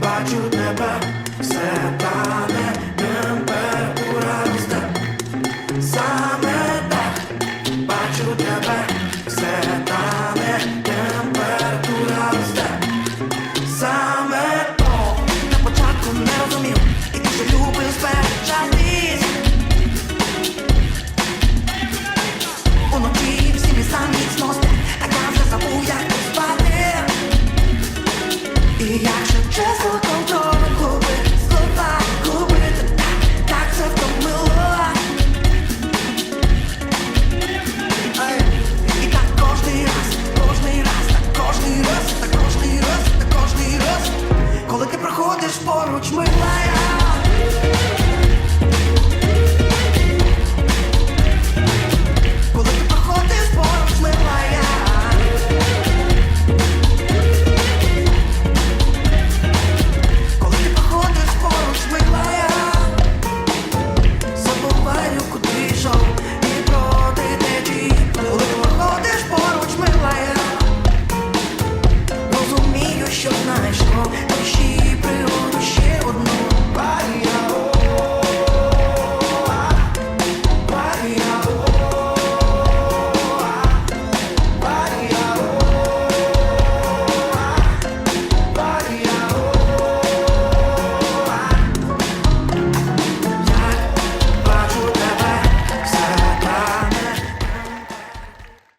бачу тебе, все тане, температура міста. Саме так бачу тебе. approach my life.